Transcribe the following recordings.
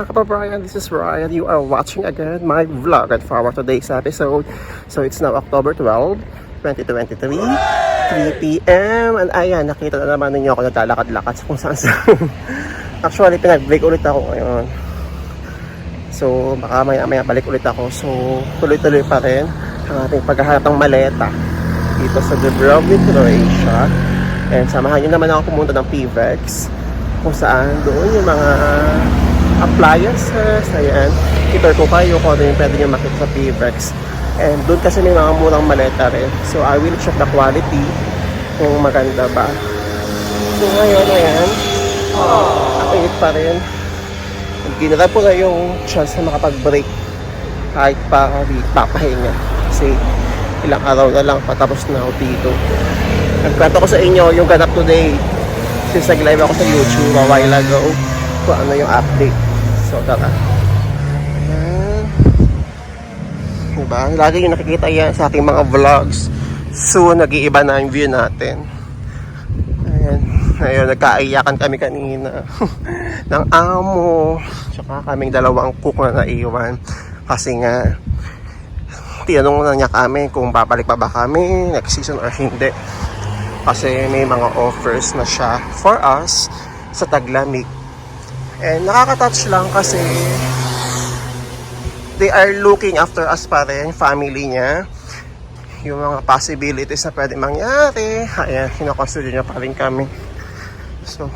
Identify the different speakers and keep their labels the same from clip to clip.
Speaker 1: Mga kapabrian, this is Ryan. You are watching again my vlog at for today's episode. So it's now October 12, 2023, 3 p.m. And ayan, nakita na naman ninyo ako naglalakad-lakad sa kung saan saan. Actually, pinag-break ulit ako ngayon. So, baka maya-maya balik ulit ako. So, tuloy-tuloy pa rin ang ating paghahanap ng maleta dito sa Dubrovnik, Croatia. And samahan nyo naman ako pumunta ng PVEX kung saan doon yung mga appliances, ayan. Kita ko kayo kung ano yung pwede nyo makita sa PVEX. And doon kasi may mga murang maleta rin. So, I will check the quality kung maganda ba. So, ngayon, ayan. Ang init pa rin. Ginara po na yung chance na makapag-break kahit pa papahinga. Kasi ilang araw na lang patapos na ako dito. Nagkwento ko sa inyo yung ganap today. Since nag-live ako sa YouTube a while ago kung ano yung update. So tara. Ayan. Diba? Lagi yung nakikita yan sa ating mga vlogs. Soon, nag-iiba na yung view natin. Ayan. Ayun, nagkaiyakan kami kanina ng amo. Tsaka kaming dalawang cook na naiwan. Kasi nga, tinanong na niya kami kung babalik pa ba kami next season or hindi. Kasi may mga offers na siya for us sa Taglamig. And nakaka-touch lang kasi they are looking after us pa rin, family niya. Yung mga possibilities na pwede mangyari. Ayan, kinoconsider niya pa rin kami. So,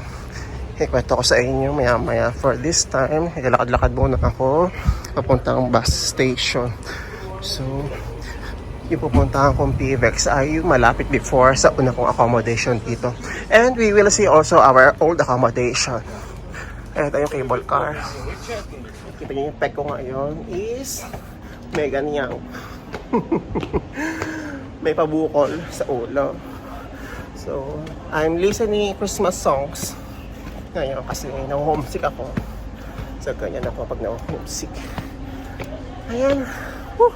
Speaker 1: ikwento ko sa inyo maya maya for this time. Ilalakad-lakad muna ako papuntang bus station. So, yung pupuntahan kong PVEX ay yung malapit before sa una kong accommodation dito. And we will see also our old accommodation. Ito yung cable car. Kita niyo yung peg ko ngayon is may ganyan. may pabukol sa ulo. So, I'm listening Christmas songs ngayon kasi na-homesick ako. So, ganyan ako pag na-homesick. Ayan. Whew.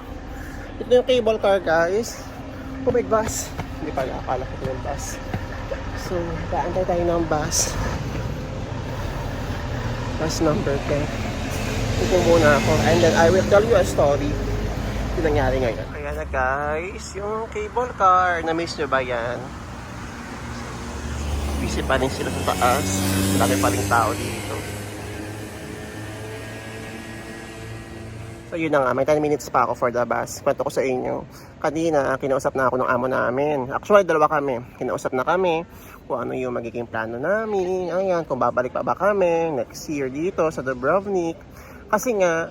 Speaker 1: Ito yung cable car, guys. Oh my bus. Hindi pala, akala ko yung bus. So, kaantay tayo ng bus. Bus number 10. Ito muna ako. And then, I will tell you a story. Yung nangyari ngayon. Ayan na, guys. Yung cable car. Na-miss nyo ba yan? Busy pa rin sila sa taas. Dami pa rin tao dito. So yun na nga, may 10 minutes pa ako for the bus. Kwento ko sa inyo. Kanina, kinausap na ako ng amo namin. Actually, dalawa kami. Kinausap na kami kung ano yung magiging plano namin. Ayan, kung babalik pa ba kami next year dito sa Dubrovnik. Kasi nga,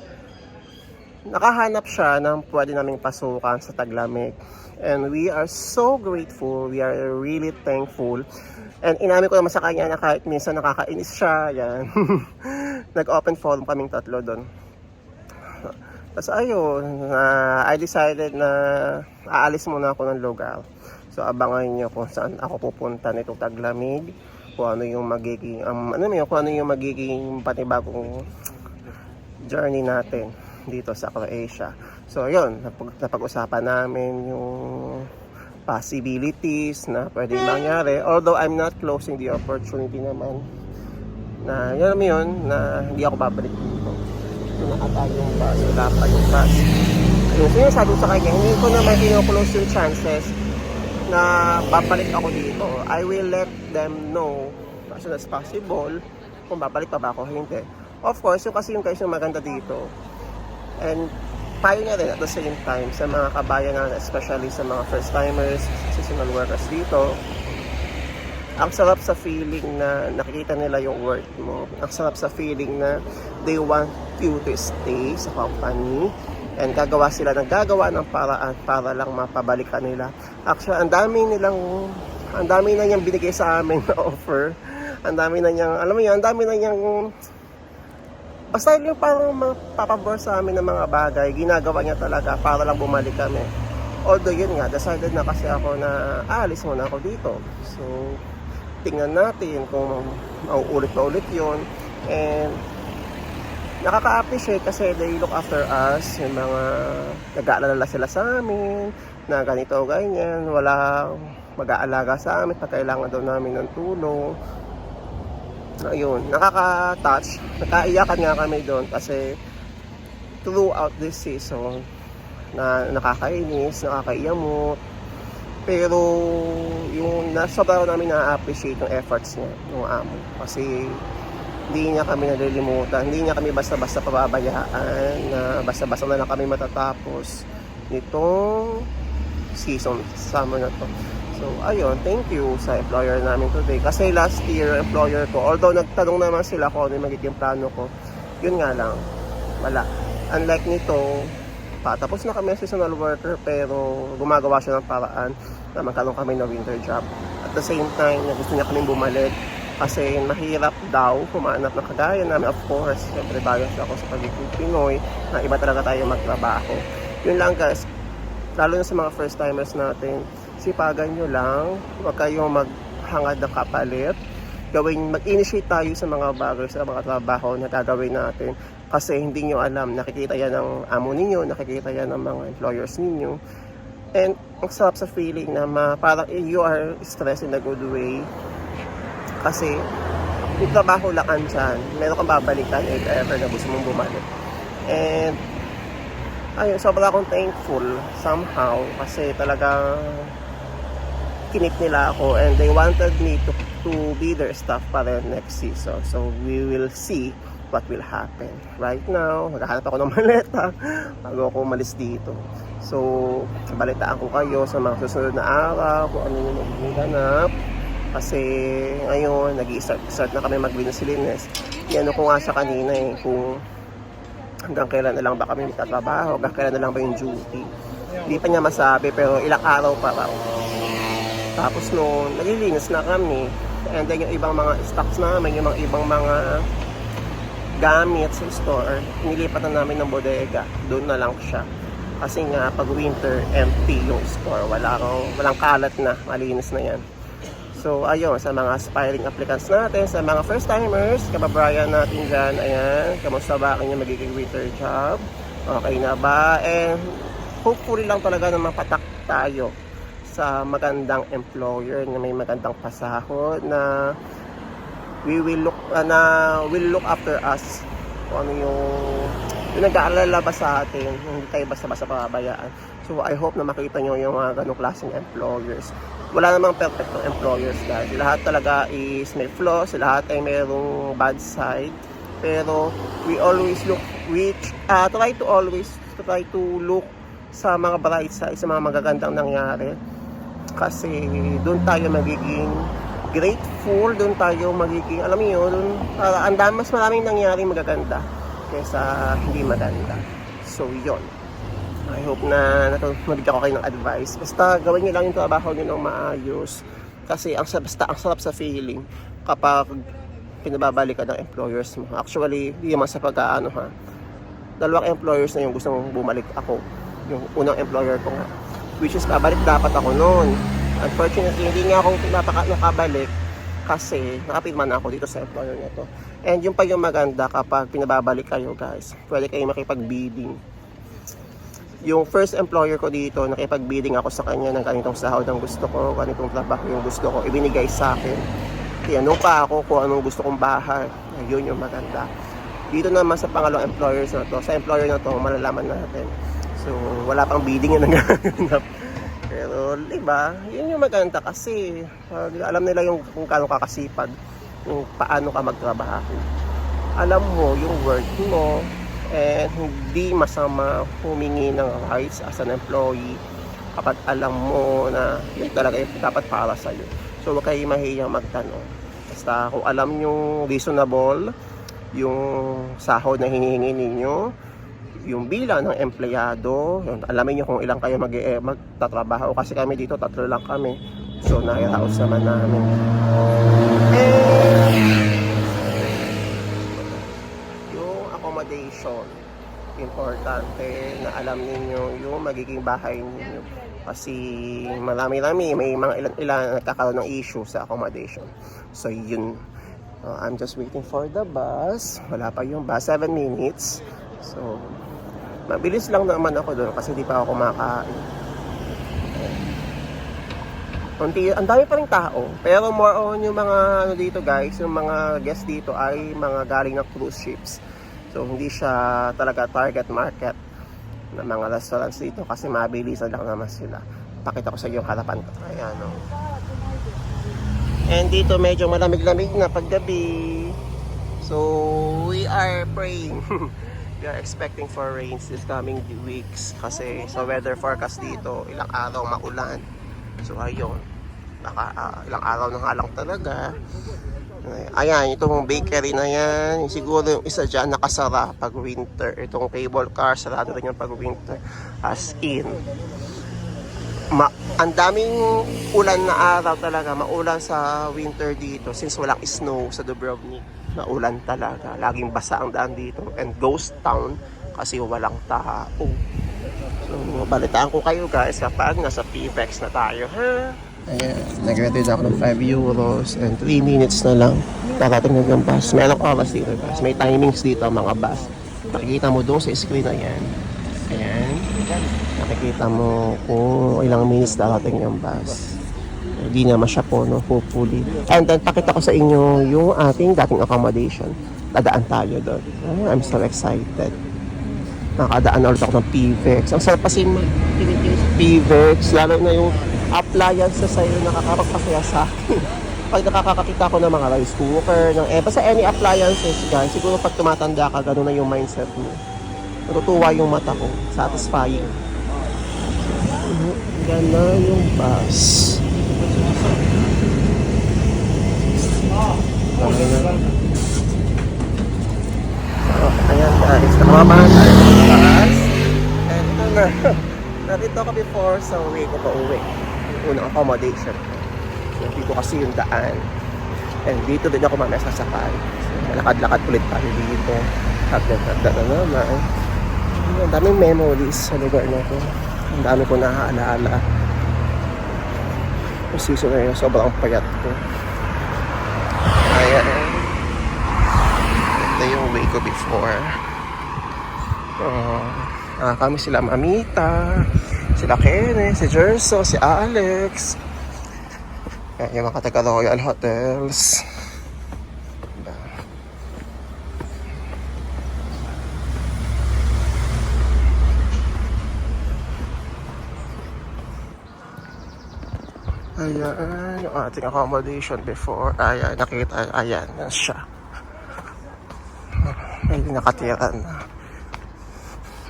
Speaker 1: nakahanap siya ng pwede naming pasukan sa Taglamig. And we are so grateful. We are really thankful. And inamin ko naman sa kanya na kahit minsan nakakainis siya, yan. Nag-open forum kaming tatlo doon. Tapos ayun, na I decided na aalis muna ako ng lugar. So abangan niyo kung saan ako pupunta nitong taglamig, kung ano yung magiging, um, ano yun, kung ano yung magiging panibagong journey natin dito sa Croatia. So yun, napag- napag-usapan namin yung possibilities na pwede mangyari. Although I'm not closing the opportunity naman na yun naman yun, na hindi ako babalik dito yung nakatayo yung bus, pa yung bus. Yung sinasabi sa kanya, hindi ko naman kino-close yung chances na babalik ako dito. I will let them know as soon as possible kung babalik pa ba ako, hindi. Of course, yung kasi yung guys yung maganda dito. And payo niya rin at the same time sa mga kabayan na especially sa mga first timers, seasonal workers dito, ang sarap sa feeling na nakikita nila yung worth mo. Ang sarap sa feeling na they want you to stay sa company and gagawa sila ng gagawa ng paraan para lang mapabalik ka nila. Actually, ang dami nilang ang dami na niyang binigay sa amin na offer. Ang dami na niyang, alam mo yan, ang dami na niyang basta yung parang mapapabor sa amin ng mga bagay, ginagawa niya talaga para lang bumalik kami. Although yun nga, decided na kasi ako na aalis muna ako dito. So, tingnan natin kung mauulit pa ulit yun. And nakaka-appreciate kasi they look after us. Yung mga nag-aalala sila sa amin na ganito ganyan. Wala mag-aalaga sa amin pag kailangan daw namin ng tulong. ayun, nakaka-touch. Nakaiyakan nga kami doon kasi throughout this season na nakakainis, nakakaiyamot. Pero yung nasa namin na-appreciate yung efforts niya, yung amo. Kasi hindi niya kami nalilimutan, hindi niya kami basta-basta pababayaan, na basta-basta na lang kami matatapos nitong season, summer na to. So, ayun, thank you sa employer namin today. Kasi last year, employer ko, although nagtanong naman sila kung ano yung magiging plano ko, yun nga lang, wala. Unlike nito, patapos na kami seasonal worker, pero gumagawa siya ng paraan na magkaroon kami ng winter job. At the same time, gusto niya kami bumalik kasi mahirap daw humanap ng kagaya namin. Of course, syempre bias ako sa pagiging Pinoy, na iba talaga tayo magtrabaho. Yun lang guys, lalo na sa mga first timers natin, sipagan nyo lang, huwag kayong maghangad ng kapalit. Gawin, mag-initiate tayo sa mga bagay, sa mga trabaho na gagawin natin. Kasi hindi nyo alam, nakikita yan ng amo ninyo, nakikita yan ng mga employers ninyo. And ang sarap sa feeling na ma, parang you are stressed in a good way. Kasi yung trabaho lang andyan, meron kang babalikan if ever na gusto mong bumalik. And ayun, sobrang akong thankful somehow kasi talagang kinip nila ako and they wanted me to, to be their staff pa rin next season. So we will see what will happen. Right now, maghahanap ako ng maleta bago ako umalis dito. So, balitaan ko kayo sa mga susunod na araw kung ano yung magiging. Kasi ngayon, nag-start start na kami maglinis-linis. Yan ko nga siya kanina eh, kung hanggang kailan na lang ba kami magtatrabaho, hanggang kailan na lang ba yung duty. Hindi pa niya masabi pero ilang araw pa raw. Tapos noon, naglilinis na kami. And then yung ibang mga stocks namin, yung mga ibang mga gamit sa store, nilipat na namin ng bodega. Doon na lang siya. Kasi nga, pag winter, empty yung store. Wala walang kalat na. Malinis na yan. So, ayun, sa mga aspiring applicants natin, sa mga first-timers, kababayan natin dyan, ayan, kamusta ba inyong magiging winter job? Okay na ba? And hopefully lang talaga na mapatak tayo sa magandang employer na may magandang pasahod na we will look uh, na will look after us kung ano yung yung nag-aalala ba sa atin hindi tayo basta-basta pababayaan so I hope na makita nyo yung mga ganong klaseng employers wala namang perfectong employers guys lahat talaga is may flaws lahat ay mayroong bad side pero we always look which uh, try to always try to look sa mga bright side sa mga magagandang nangyari kasi doon tayo magiging grateful, doon tayo magiging, alam mo yun, para ang mas maraming nangyari magaganda kaysa hindi maganda. So, yun. I hope na natulog ako kayo ng advice. Basta gawin niyo lang yung trabaho niyo ng maayos. Kasi ang, basta, ang sarap sa feeling kapag pinababalik ka ng employers mo. Actually, hindi naman sa pag-ano ha. Dalawang employers na yung gustong bumalik ako. Yung unang employer ko nga which is babalik dapat ako noon. Unfortunately, hindi nga ako napaka, nakabalik kasi nakapirma na ako dito sa employer na to. And yung pa yung maganda kapag pinababalik kayo guys, pwede kayo makipag-bidding. Yung first employer ko dito, nakipag-bidding ako sa kanya ng ganitong sahod ang gusto ko, ganitong trabaho yung gusto ko, ibinigay sa akin. Tinanong pa ako kung anong gusto kong bahay. Ayun yung maganda. Dito naman sa pangalawang employers na to, sa employer na to, malalaman natin. So, wala pang bidding yung nagaganap. Pero, di ba, yun yung maganda kasi pag alam nila yung kung paano ka kasipag, kung paano ka magtrabaho. Alam mo yung work mo, and hindi masama humingi ng rights as an employee kapag alam mo na yun talaga yung dapat para sa'yo. So, huwag kayo mahiyang magtanong. Basta kung alam yung reasonable, yung sahod na hinihingi ninyo, yung bilang ng empleyado, yun, alamin nyo kung ilang kayo mag eh, magtatrabaho kasi kami dito tatlo lang kami. So nai-house naman namin. And yung accommodation importante na alam ninyo yung magiging bahay ninyo. Kasi marami-rami may mga ilan-ilan nagkakaroon ng issue sa accommodation. So yun. Uh, I'm just waiting for the bus. Wala pa yung bus. 7 minutes. So Mabilis lang naman ako doon kasi di pa ako kumakain. Unti, ang dami pa rin tao. Pero more on yung mga ano dito guys, yung mga guests dito ay mga galing ng cruise ships. So hindi siya talaga target market ng mga restaurants dito kasi mabilisan lang naman sila. Pakita ko sa iyo yung harapan ko. Ayan o. And dito medyo malamig-lamig na paggabi. So we are praying. we are expecting for rains this coming weeks kasi sa weather forecast dito ilang araw maulan. So ayun, naka, ah, ilang araw na nga lang talaga. Ayan, itong bakery na yan, siguro yung isa dyan nakasara pag winter. Itong cable car, sarado rin yung pag winter. As in, ma ang daming ulan na araw talaga, maulan sa winter dito since walang snow sa Dubrovnik. Maulan talaga, laging basa ang daan dito. And ghost town kasi walang tao. So, balitaan ko kayo guys kapag nasa PFX na tayo, ha? Ayan, nag-ready na ako ng 5 euros and 3 minutes na lang. Darating na yung bus. Merong oras dito guys. May timings dito mga bus. Makikita mo doon sa screen na yan. Ayan. Nakikita mo kung ilang minutes darating yung bus. Hindi naman siya po, no? Hopefully. And then, pakita ko sa inyo yung ating dating accommodation. Dadaan tayo doon. Oh, I'm so excited. Nakadaan na ulit ako ng PVEX. Ang sarap kasi mag PVEX, lalo na yung appliance sa sa'yo nakakapagpasaya sa pag nakakakita ko ng mga rice cooker, ng eh, basta any appliances guys, siguro pag tumatanda ka, gano'n na yung mindset mo. Natutuwa yung mata ko. Satisfying. Gana yung bus. Okay. Oh, ayan guys, nakababa na tayo ng bus. And ito na. Narito ako before sa uwi ko pa uwi. Unang accommodation. So, dito kasi yung daan. And dito din ako mamaya sasakay. So, malakad-lakad ulit tayo dito. Hagdan-hagdan na naman. Ang daming memories sa lugar na to. Ang dami ko naaalala. Yung season na yun, sobrang payat ko. Ayan. Ito yung way ko before. Oh, ah, kami sila Mamita, sila Kenneth, si Jerso, si Alex. Ayan, yung mga taga Royal Hotels. Ayan, yung ating accommodation before. Ayan, nakita, ayan, yan siya. Ay, nakatira na.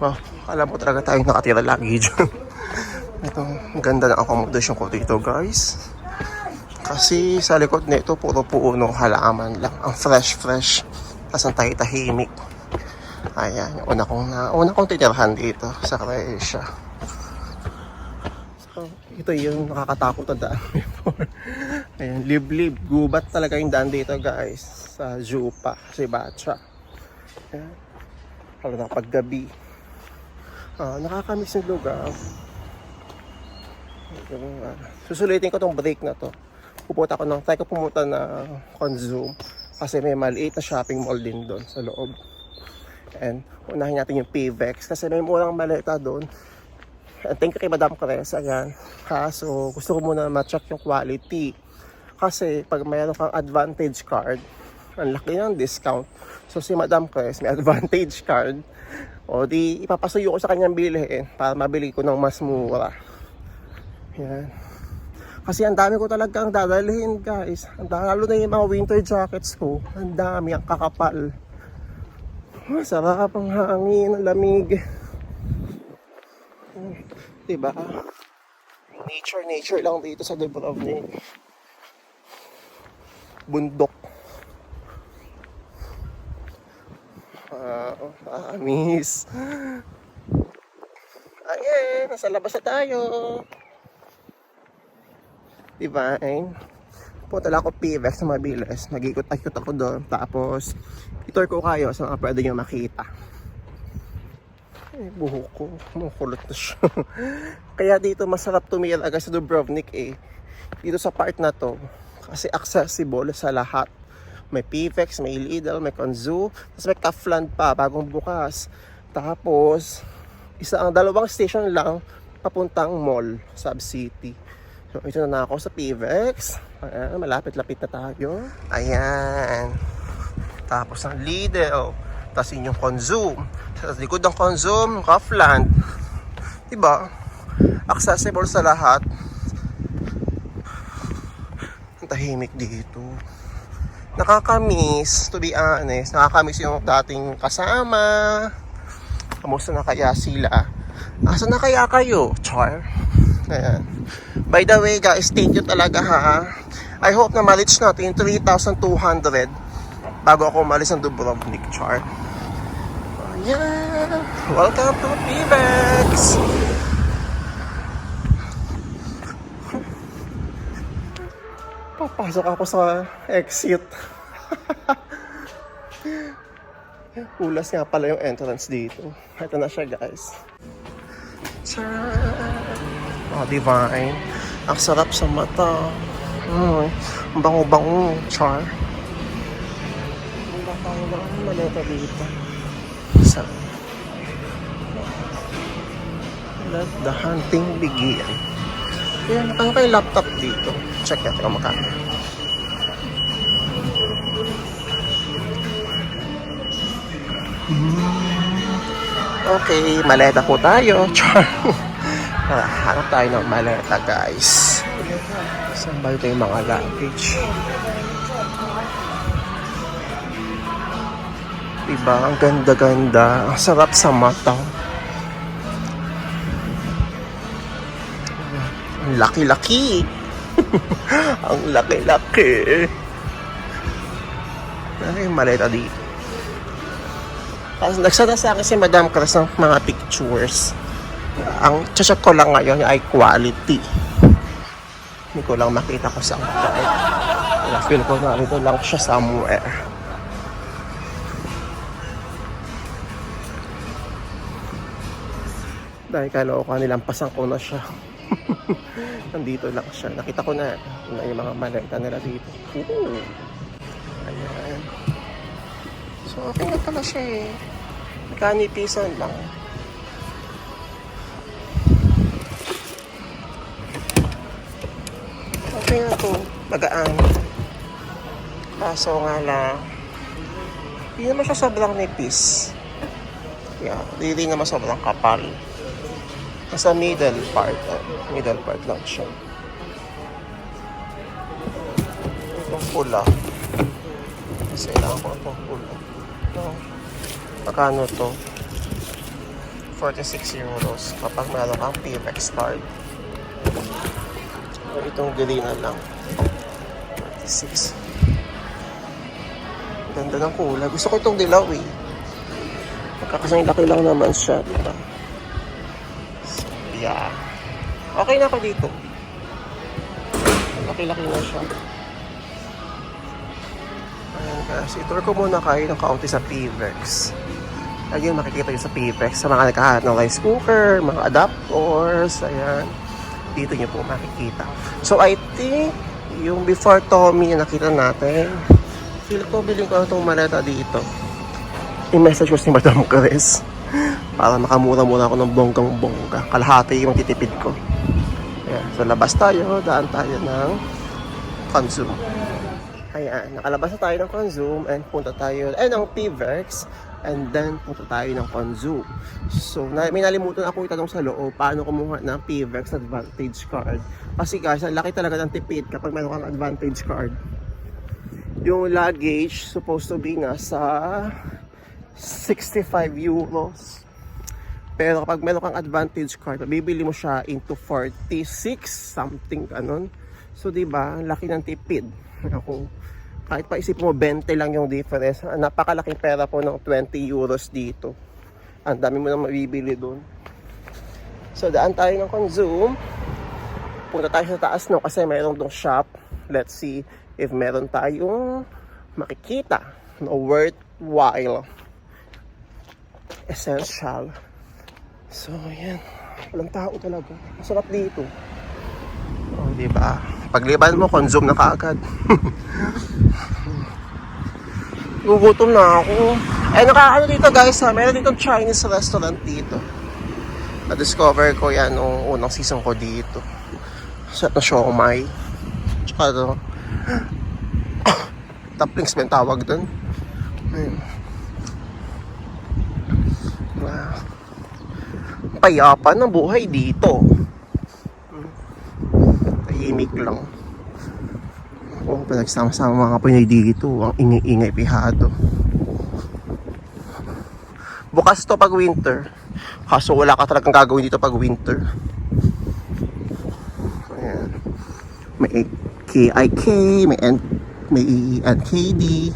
Speaker 1: Oh, alam mo talaga tayong nakatira lagi dyan. Ang ganda ng accommodation ko dito, guys. Kasi sa likod nito, puro puno halaman lang. Ang fresh-fresh. Tapos ang tahitahimik. Ayan, yung una kong, na, una kong titirahan dito sa Croatia. So, ito yung nakakatakot na daan before. Ayan, liblib. Gubat talaga yung daan dito, guys. Sa Jupa, si Batra. Ayan. Lalo na paggabi. Ah, nakakamiss yung lugar. Yung, ah, susulitin ko tong break na to. Pupunta ko ng, try ko pumunta na Consume. Kasi may maliit na shopping mall din doon sa loob. And unahin natin yung PVEX kasi may murang maleta doon. And thank you kay Madam Cres, ayan. Kaso gusto ko muna ma-check yung quality. Kasi pag mayroon kang advantage card, ang laki ng discount. So si Madam Cres may advantage card. O di ipapasuyo ko sa kanyang bilhin para mabili ko ng mas mura. Yan. Kasi ang dami ko talagang dadalhin guys. Ang dami, na yung mga winter jackets ko. Ang dami, ang kakapal. Masarap ang hangin, ang lamig. Hmm, Diba? Nature, nature lang dito sa Dubrovnik. Bundok. Ah, uh, miss. Ayan, nasa labas na tayo. Divine. Punta lang ako PVX na mabilis. Nag-ikot-ikot ako doon. Tapos, itour ko kayo sa mga pwede nyo makita. Eh, buhok ko. Makulot na siya. Kaya dito masarap tumira guys sa Dubrovnik eh. Dito sa part na to. Kasi accessible sa lahat. May PVX, may Lidl, may Konzu. Tapos may Kafland pa, bagong bukas. Tapos, isa ang dalawang station lang papuntang mall, Sub City. So, ito na, na ako sa PVEX. Ayan, malapit-lapit na tayo. Ayan. Tapos ang Lidl. Tapos yun yung Consume. Sa likod ng Consume, Kaufland. Diba? Accessible sa lahat. Ang tahimik dito. Nakakamiss, to be honest. Nakakamiss yung dating kasama. Kamusta na kaya sila? Asa na kaya kayo? Char. Ayan. By the way guys, thank you talaga ha. I hope na ma-reach natin yung 3,200 bago ako umalis ng Dubrovnik, Char. Ayan. Welcome to PBEX! Papasok ako sa exit. Ulas nga pala yung entrance dito. Ito na siya guys. Charan! Oh, divine. Ang sarap sa mata. Mm, ang bango-bango. Char. Ang bango-bango. Ang maleta dito. Sa Let the hunting begin. Yan, ano kay laptop dito? Check natin kung magkano. Okay, maleta po tayo. Char. Ah, hanap tayo ng maleta, guys. Saan ba ito yung mga luggage? Diba? Ang ganda-ganda. Ang sarap sa mata. Ang laki-laki. Ang laki-laki. Ano yung maleta dito? Tapos nagsada sa akin si Madam Cras ng mga pictures. Ang check ko lang ngayon ay quality. Hindi ko lang makita ko sa card. Kaya feel ko na rito lang siya somewhere. Dahil kaloka nilampasan ko na siya. Nandito lang siya. Nakita ko na, na yung mga maleta nila dito. Ooh. Ayan. So, okay na pala siya eh. Kanipisan lang. Okay na to. Magaan. Kaso nga lang, hindi naman siya sobrang nipis. Yeah, hindi naman sobrang kapal. Nasa middle part. eh. middle part lang siya. Itong pula. Kasi kailangan ko itong pula. Ito. Magkano to? 46 euros kapag meron kang PMX card. So, itong green lang. 46. Ganda ng kulay. Gusto ko itong dilaw eh. Magkakasang laki lang naman siya, di ba? So, yeah. Okay na ako dito. Laki-laki na siya. Ayan guys, itour ko muna kayo ng kaunti sa PVEX. Ayun, makikita nyo sa PVEX sa mga naghahanap ng rice cooker, mga adapters, ayan. Dito nyo po makikita. So, I think, yung before Tommy na nakita natin, feel ko bilhin ko itong maleta dito. I-message ko si Madam Chris para makamura-mura ako ng bonggang-bongga. Kalahati yung titipid ko. Ayan, so labas tayo, daan tayo ng consume. Ayan, nakalabas na tayo ng consume and punta tayo, eh, ng PVEX and then punta tayo ng consume. So, na, may nalimutan ako itanong sa loob, paano kumuha ng PVEX Advantage Card. Kasi guys, ang laki talaga ng tipid kapag meron kang Advantage Card. Yung luggage, supposed to be nasa 65 euros. Pero kapag meron kang advantage card, bibili mo siya into 46 something ganun. So 'di ba, ang laki ng tipid. Ako kahit pa isip mo 20 lang yung difference, ah, napakalaking pera po ng 20 euros dito. Ang dami mo nang mabibili doon. So daan tayo ng consume. Punta tayo sa taas no kasi meron dong shop. Let's see if meron tayong makikita na worthwhile essential. So, ayan. Walang tao talaga. Masarap dito. Oh, di ba? Pagliban mo, consume na kaagad. Gugutom na ako. Eh, nakaano dito guys ha. Meron dito Chinese restaurant dito. Na-discover ko yan nung unang season ko dito. Sa na siomay. Tsaka to. Taplings ba tawag dun? Ayun. Wow. Payapa ng buhay dito. Tahimik lang. Oh, pinagsama-sama mga Pinoy dito. Ang ingay-ingay pihado. Bukas to pag winter. Kaso wala ka talagang gagawin dito pag winter. Ayan. May KIK, may, N, may NKD,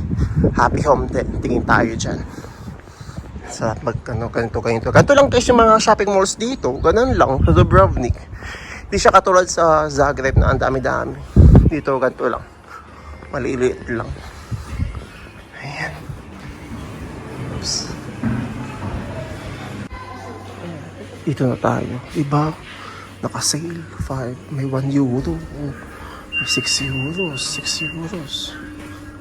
Speaker 1: Happy Home din. Tingin tayo dyan. Sarap mag ano, ganito, ganito. Ganito lang guys yung mga shopping malls dito. Ganun lang, sa Dubrovnik. Hindi siya katulad sa Zagreb na ang dami-dami. Dito, ganito lang. Maliliit lang. Ayan. Oops. Dito na tayo. Diba? Naka-sale. 5. May 1 euro. May 6 euros. 6 euros.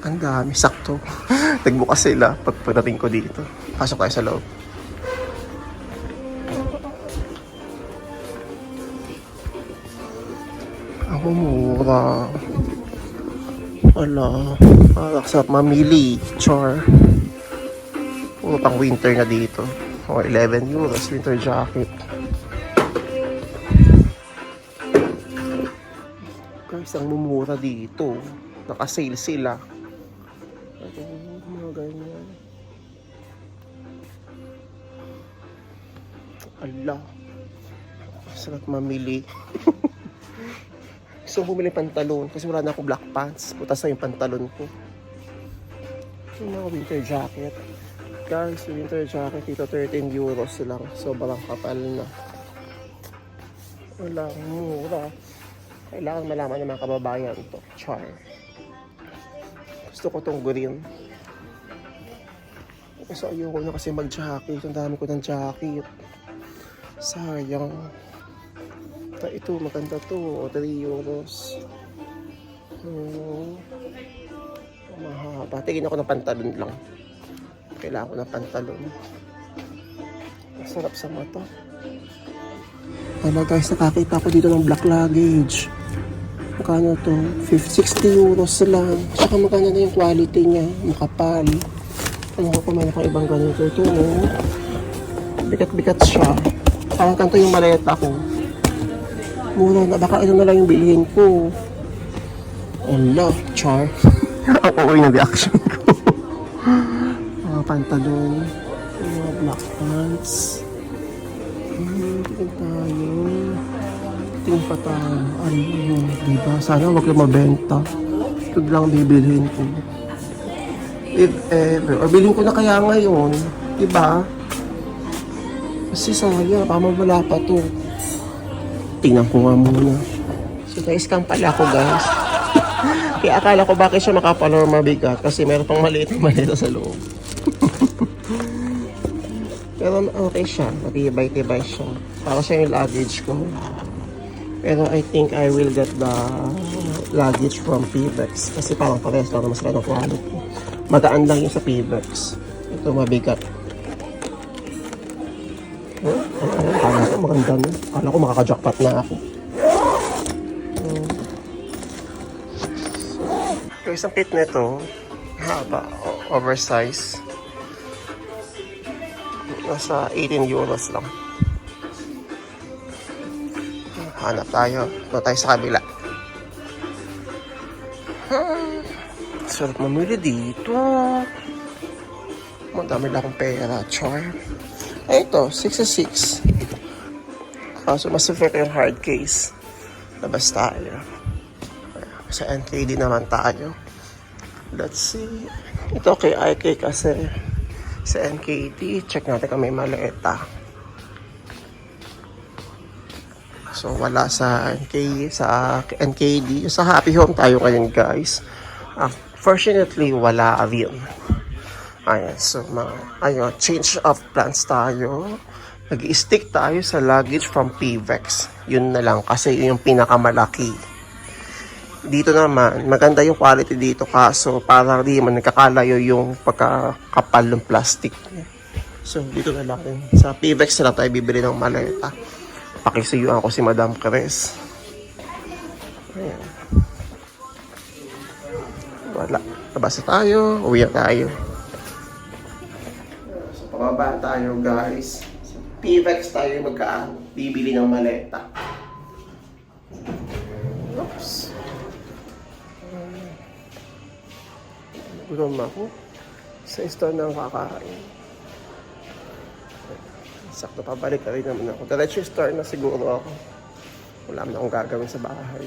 Speaker 1: Ang dami. Sakto. Nagbukas sila pag pagdating ko dito. Pasok tayo sa loob. Mura. Ala. Sa mamili. Char. Puro pang winter na dito. O 11 euros. Winter jacket. Guys, ang mumura dito. Naka-sale sila. Ito, mga ganyan. Ala. Sarap mamili. Gusto ko bumili pantalon kasi wala na ako black pants. Putas na yung pantalon ko. Yung mga winter jacket. Guys, winter jacket dito 13 euros lang. Sobrang kapal na. Wala, mura. Kailangan malaman ng mga kababayan to. Char. Gusto ko tong green. Kasi ayoko na kasi mag-jacket. Ang dami ko ng jacket. Sayang. Ta ito, maganda to. O, 3 euros. Hmm. Mahaba. Tingin ako ng pantalon lang. Kailangan ko ng pantalon. Masarap sa mata. Wala guys, nakakita ko dito ng black luggage. Magkano to? 50, 60 euros lang. Tsaka magkano na yung quality niya. Makapal. Ano ko kumain ako ibang ganito. Ito, no? Bigat-bigat siya. Parang kanto yung maleta ko. Mura na. Baka ito na lang yung bilhin ko. Ala, char. Ang okay na reaction ko. mga pantalon. Mga black pants. Hmm, tingin tayo. Tingin pa tayo. Ano yun, diba? Sana wag lang mabenta. Ito lang bibilhin ko. If ever. Or bilhin ko na kaya ngayon. Diba? Kasi sayang, pamamala pa to. Tingnan ko nga muna. So guys, scam pala ako guys. Kaya akala ko bakit siya makapal or mabigat kasi meron pang maliit na malita sa loob. Pero okay siya, matibay-tibay siya. Para siya yung luggage ko. Pero I think I will get the luggage from Pivex. Kasi parang parehas lang naman sila ng quality. Magaan lang yung sa Pivex. Ito mabigat. Huh? Maganda na. Kala ko makaka-jackpot na ako. Yung isang kit nito, haba, o- oversize. Nasa 18 euros lang. Hanap tayo. Doon tayo sa kabila. Hmm. Sarap mamili dito. Madami lang akong pera. Char. Ito. 66. Kaso mas prefer yung hard case. Labas tayo. Sa NKD naman tayo. Let's see. Ito kay IK kasi sa NKD, check natin kung may maleta. So wala sa NK sa NKD, sa Happy Home tayo ngayon guys. Ah, fortunately wala rin. Ayan, so mga, ayun, change of plans tayo nag-stick tayo sa luggage from PVEX. Yun na lang kasi yun yung pinakamalaki. Dito naman, maganda yung quality dito kaso parang di man nagkakalayo yung pagkakapal ng plastic. So, dito na lang. Sa PVEX na lang tayo bibili ng maleta. Pakisuyuan ko si Madam Cres. Ayan. Wala. Nabasa tayo. Uwi na tayo. So, pababa tayo guys. PVEX tayo magka bibili ng maleta. Oops. Gutom ako. Sa store na kakain. Sakto pabalik na rin naman ako. Diretso store na siguro ako. Wala na akong gagawin sa bahay.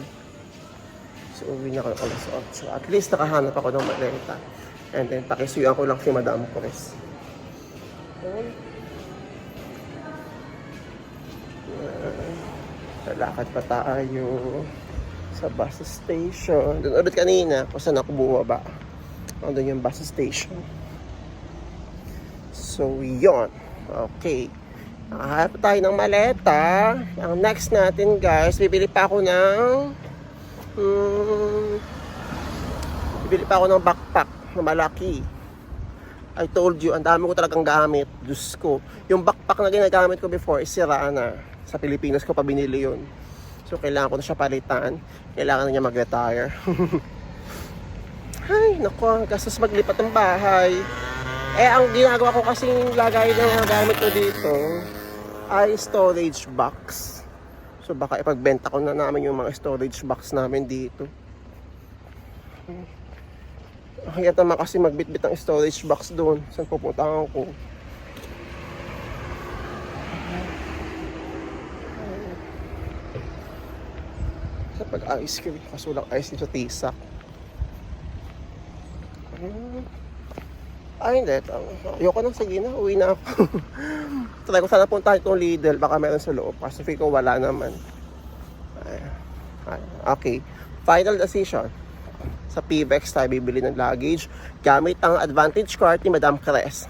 Speaker 1: So, uwi na ako alas 8. At least nakahanap ako ng maleta. And then, pakisuyaan ko lang si Madam Chris. Okay. Lalakad pa tayo sa bus station. Doon ulit kanina kung saan ako bumaba. Doon yung bus station. So, yon. Okay. Nakahanap tayo ng maleta. Ang next natin, guys, bibili pa ako ng... Hmm, bibili pa ako ng backpack na malaki. I told you, ang dami ko talagang gamit. Diyos ko. Yung backpack na ginagamit ko before is sira na. Sa Pilipinas ko pa binili yun. So, kailangan ko na siya palitan. Kailangan na niya mag-retire. Ay, naku, gastos maglipat ng bahay. Eh, ang ginagawa ko kasing lagay ng mga gamit ko dito ay storage box. So, baka ipagbenta ko na namin yung mga storage box namin dito. Kaya naman kasi magbitbit ng storage box doon. Saan pupuntahan ko? Sa pag-ice cream, kaso ice cream sa tisak. Ay, hindi. Ayoko nang sige na. Uwi na ako. Try ko sana puntahan itong Lidl. Baka meron sa loob. Kasi feel ko wala naman. Ay, ay, okay. Final decision. Sa PVEX tayo bibili ng luggage gamit ang advantage card ni Madam Cres.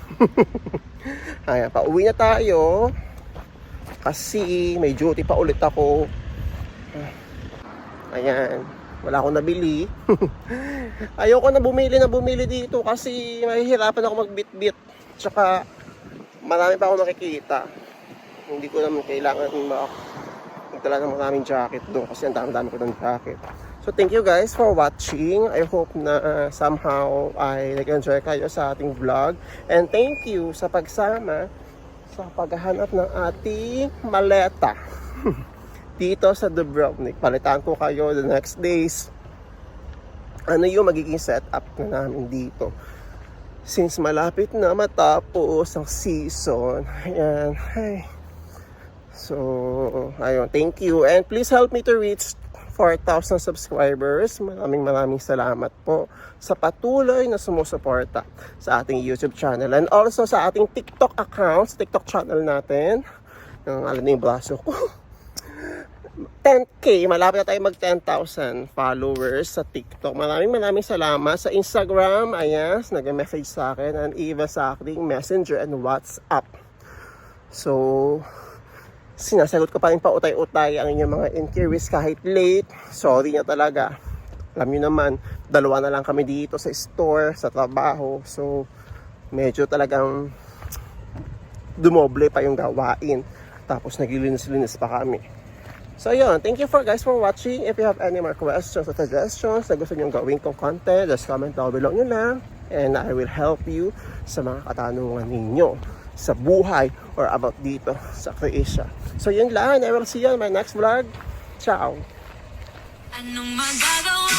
Speaker 1: Ayan, pauwi na tayo. Kasi may duty pa ulit ako. Ayan. Wala akong nabili. Ayoko na bumili na bumili dito kasi mahihirapan ako magbitbit. Tsaka marami pa ako makikita. Hindi ko naman kailangan ma magdala ng maraming jacket doon kasi ang dami-dami ko ng jacket. So thank you guys for watching. I hope na uh, somehow ay nag-enjoy kayo sa ating vlog. And thank you sa pagsama sa paghahanap ng ating maleta. dito sa Dubrovnik. Palitan ko kayo the next days. Ano yung magiging setup na namin dito. Since malapit na matapos ang season. Ayan. Ay. So, ayun. Thank you. And please help me to reach 4,000 subscribers. Maraming maraming salamat po sa patuloy na sumusuporta sa ating YouTube channel and also sa ating TikTok account, sa TikTok channel natin. Ang alam niyo yung braso ko. 10k, malapit na tayo mag 10,000 followers sa TikTok. Maraming maraming salamat sa Instagram, ayan, nag-message sa akin and Eva sa aking Messenger and WhatsApp. So, sinasagot ko pa rin pa utay-utay ang inyong mga inquiries kahit late. Sorry na talaga. Alam niyo naman, dalawa na lang kami dito sa store, sa trabaho. So, medyo talagang dumoble pa yung gawain. Tapos naglilinis-linis pa kami. So yun, thank you for guys for watching. If you have any more questions or suggestions na gusto nyo gawin kong content, just comment down below nyo lang. And I will help you sa mga katanungan ninyo sa buhay or about dito sa Croatia. So yun lang, I will see you on my next vlog. Ciao!
Speaker 2: Anong magagawa